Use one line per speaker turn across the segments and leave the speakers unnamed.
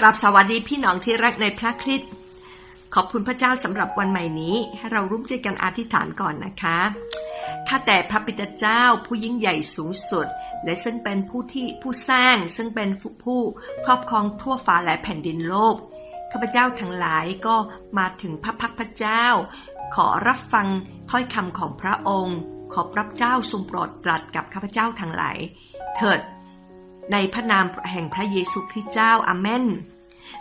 กราบสวัสดีพี่น้องที่รักในพระคริสต์ขอบคุณพระเจ้าสำหรับวันใหม่นี้ ให้เราร่วมใจกันอธิษฐานก่อนนะคะข้าแต่พระบิดาเจ้าผู้ยิ่งใหญ่สูงสุด และซึ่งเป็นผู้ที่ผู้สร้าง ซึ่งเป็นผู้ครอบครองทั่วฟ้าและแผ่นดินโลกข้าพเจ้าทั้งหลายก็มาถึงพระพักพระเจ้า ขอรับฟังถ้อยคำของพระองค์ ขอพระเจ้าทรงโปรดตรัสกับข้าพเจ้าทั้งหลาย เถิด ในพระนามแห่งพระเยซูคริสต์เจ้าอาเมน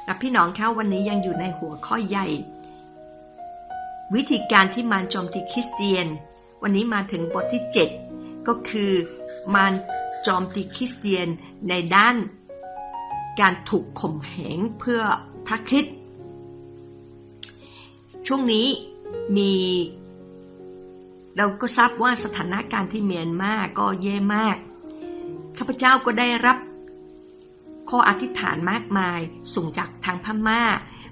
และพี่น้องคะวันนี้ยังอยู่ในหัวข้อใหญ่ วิธีการที่มารโจมตีคริสเตียน วันนี้มาถึงบทที่ 7 ก็คือมารโจมตีคริสเตียนในด้าน การถูกข่มเหงเพื่อพระคริสต์ช่วงนี้มีเราก็ทราบว่าสถานการณ์ที่เมียนมาก็แย่มาก ข้าพเจ้าก็ได้รับ ข้ออธิษฐานมากมายส่งจากทางพม่า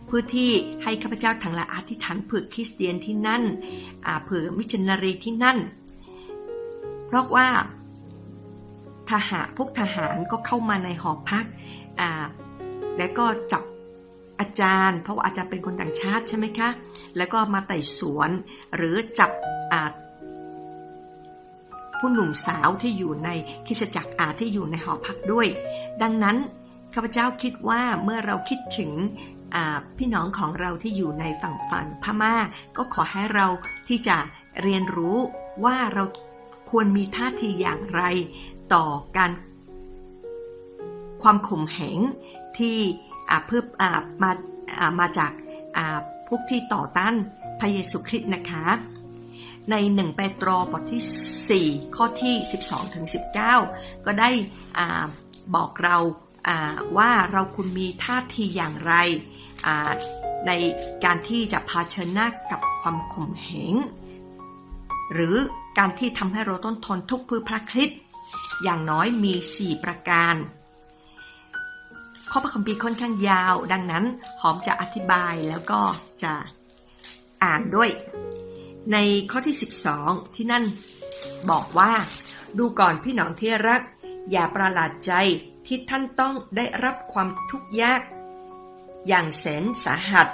เพื่อที่ให้ข้าพเจ้าทั้งหลายอธิษฐานเผื่อคริสเตียนที่นั่นเผื่อมิชชันนารีที่นั่น เพราะว่าทหารพวกทหารก็เข้ามาในหอพัก และก็จับอาจารย์ เพราะว่าอาจารย์เป็นคนต่างชาติใช่ไหมคะ แล้วก็มาไต่สวนหรือจับอาผู้หนุ่มสาวที่อยู่ในคิสจักรอาที่อยู่ในหอพักด้วย ดังนั้น ข้าพเจ้าคิดว่าเมื่อเราคิดถึงพี่น้องของเราที่อยู่ในฝั่งฝันพม่า ก็ขอให้เราที่จะเรียนรู้ว่าเราควรมีท่าทีอย่างไร ต่อการ ความข่มเหงที่เพื่ออมามาจากพวกที่ต่อต้านพระเยซูคริสต์นะคะ ในหนึ่งเปโตรบทที่ 4 ข้อที่ 12ถึง19 ก็ได้บอกเรา ว่าเราคุณมีท่าทีอย่างไรในการที่จะพาเชิญหน้ากับความข่มเหงหรือการที่ทำให้เราต้องทนทุกข์พื่อพระคริสต์อย่างน้อยมี 4 ประการ ข้อพระคัมภีร์ค่อนข้างยาว ดังนั้นหอมจะอธิบายแล้วก็จะอ่านด้วย ในข้อที่ 12 ที่นั่นบอกว่า ดูก่อนพี่น้องที่รัก อย่าประหลาดใจ ที่ท่านต้องได้รับความทุกข์ยาก อย่างแสนสาหัส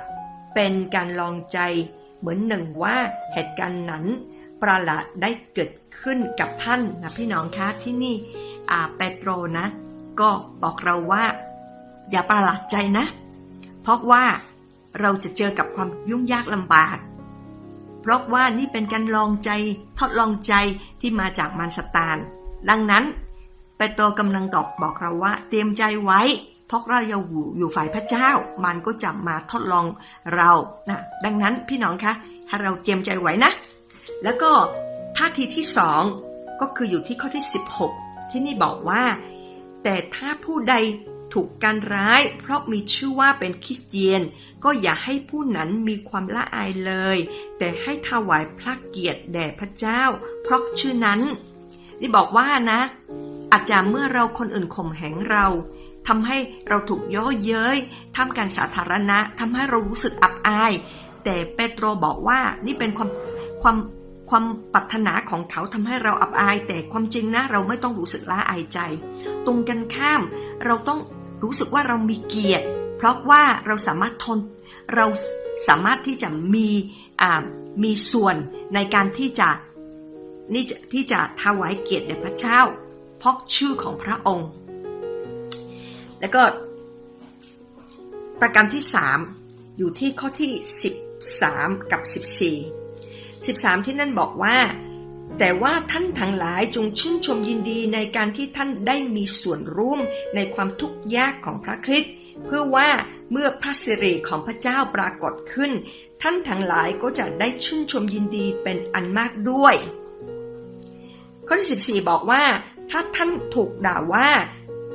เป็นการลองใจเหมือนหนึ่งว่าเหตุการณ์นั้น ประหลาดได้เกิดขึ้นกับท่านนะพี่น้องคะที่นี่อาเปโตรนะ ก็บอกเราว่า อย่าประหลาดใจนะ เพราะว่าเราจะเจอกับความยุ่งยากลำบาก เพราะว่านี่เป็นการลองใจทดลองใจที่มาจากมารสตาน ดังนั้น ปโตรกำลังตอบบอกเราว่า เตรียมใจไว้ เพราะเราอยู่อยู่ฝ่ายพระเจ้า มันก็จะมาทดลองเรานะดังนั้นพี่น้องคะถ้าเราเตรียมใจไว้นะ แล้วก็ท่าทีที่สองก็คืออยู่ที่ข้อที่ 16 ที่นี่บอกว่า แต่ถ้าผู้ใดถูกการร้าย เพราะมีชื่อว่าเป็นคริสเตียน ก็อย่าให้ผู้นั้นมีความละอายเลย แต่ให้ถวายพระเกียรติแด่พระเจ้า เพราะชื่อนั้น นี่บอกว่านะ อาจจะเมื่อเราคนอื่นข่มเหงเราทำให้เราถูกย่อเย้ยทำการสาธารณะทำให้เรารู้สึกอับอาย แต่เปโตรบอกว่านี่เป็นความความความปรารถนาของเขาทำให้เราอับอาย แต่ความจริงนะเราไม่ต้องรู้สึกละอายใจ ตรงกันข้าม เราต้องรู้สึกว่าเรามีเกียรติ เพราะว่าเราสามารถทนเราสามารถที่จะมีมีส่วนในการที่จะนี่ที่จะถวายเกียรติแด่พระเจ้า พราะชื่อของพระองค์ แล้วก็ประการที่ 3 อยู่ที่ข้อที่ 13 กับ 14 13 ที่นั่นบอกว่า แต่ว่าท่านทั้งหลายจงชื่นชมยินดีในการที่ท่านได้มีส่วนร่วมในความทุกข์ยากของพระคริสต์เพื่อว่าเมื่อพระสิริของพระเจ้าปรากฏขึ้น ท่านทั้งหลายก็จะได้ชื่นชมยินดีเป็นอันมากด้วย ข้อที่ 14 บอกว่า ถ้าท่านถูกด่าว่า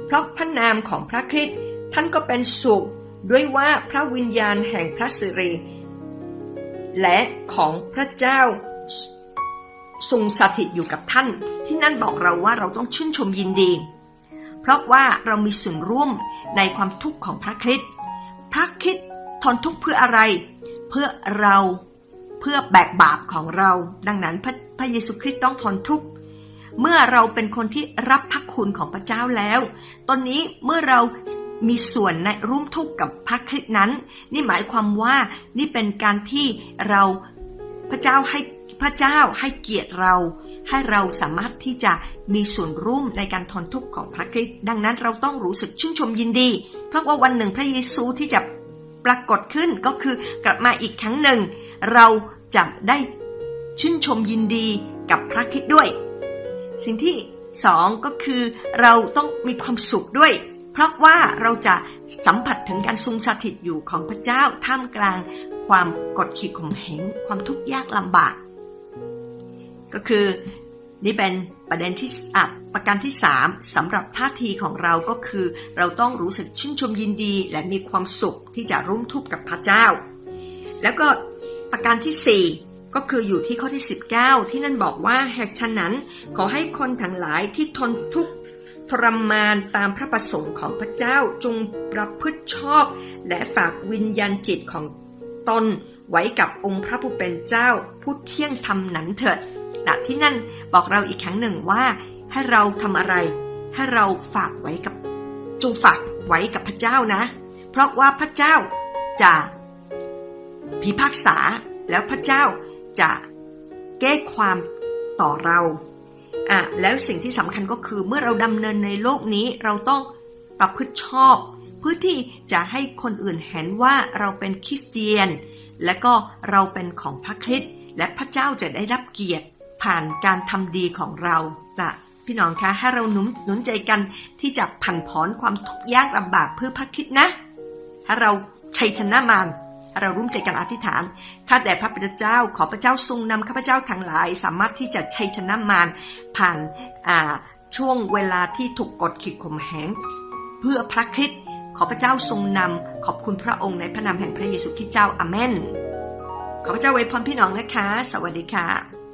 เพราะพระนามของพระคริสต์ท่านก็เป็นสุขด้วยว่าพระวิญญาณแห่งพระสิริ และของพระเจ้าทรงสถิตอยู่กับท่าน ที่นั่นบอกเราว่าเราต้องชื่นชมยินดี เพราะว่าเรามีส่วนร่วมในความทุกข์ของพระคริสต์พระคริสต์ทนทุกข์เพื่ออะไร เพื่อเราเพื่อแบกบาปของเรา ดังนั้นพระพระเยซูคริสต์ต้องทนทุกข์ เมื่อเราเป็นคนที่รับพระคุณของพระเจ้าแล้ว ตอนนี้เมื่อเรามีส่วนในร่วมทุกข์กับพระคริสต์นั้น นี่หมายความว่านี่เป็นการที่เราพระเจ้าให้พระเจ้าให้เกียรติเรา ให้เราสามารถที่จะมีส่วนร่วมในการทนทุกข์ของพระคริสต์ดังนั้นเราต้องรู้สึกชื่นชมยินดี เพราะว่าวันหนึ่งพระเยซูที่จะปรากฏขึ้นก็คือกลับมาอีกครั้งหนึ่ง เราจะได้ชื่นชมยินดีกับพระคริสต์ด้วย สิ่งที่สองก็คือเราต้องมีความสุขด้วย เพราะว่าเราจะสัมผัสถึงการทรงสถิตอยู่ของพระเจ้าท่ามกลางความกดขี่ข่มเหงความทุกข์ยากลำบาก ก็คือนี่เป็นประเด็นที่อะประการที่ 3สำหรับท่าทีของเราก็คือ เราต้องรู้สึกชื่นชมยินดี และมีความสุขที่จะร่วมทุกข์กับพระเจ้า แล้วก็ประการที่4 ก็คืออยู่ที่ข้อที่ 19 ที่นั่นบอกว่าแหกฉะนั้นขอให้คนทั้งหลายที่ทนทุกข์ทรมานตามพระประสงค์ของพระเจ้าจงประพฤติชอบ และฝากวิญญาณจิตของตนไว้กับองค์พระผู้เป็นเจ้าผู้เที่ยงธรรมนั้นเถิดนะที่นั่นบอกเราอีกครั้งหนึ่งว่า ให้เราทำอะไร ให้เราฝากไว้กับจงฝากไว้กับพระเจ้านะ เพราะว่าพระเจ้าจะพิพากษาแล้วพระเจ้า จะแก้ความต่อเราอะแล้วสิ่งที่สำคัญก็คือเมื่อเราดำเนินในโลกนี้เราต้องประพฤติชอบเพื่อที่จะให้คนอื่นเห็นว่าเราเป็นคริสเตียน และก็เราเป็นของพระคริสต์และพระเจ้าจะได้รับเกียรติผ่านการทำดีของเราจ้ะพี่น้องคะให้เราหนุนหนุนใจกันที่จะผันผอนความทุกข์ยากลำบากเพื่อพระคริสต์นะถ้เราชัยชนะมาร เราร่วมใจกันอธิษฐาน ข้าแต่พระบิดาเจ้า ขอพระเจ้าทรงนำข้าพเจ้าทั้งหลาย สามารถที่จะชัยชนะมารผ่านอ่าช่วงเวลาที่ถูกกดขี่ข่มเหงเพื่อพระคริสต์ขอพระเจ้าทรงนำขอบคุณพระองค์ในพระนามแห่งพระเยซูคริสต์เจ้าอาเมนขอพระเจ้าไว้พรพี่น้องนะคะ สวัสดีค่ะ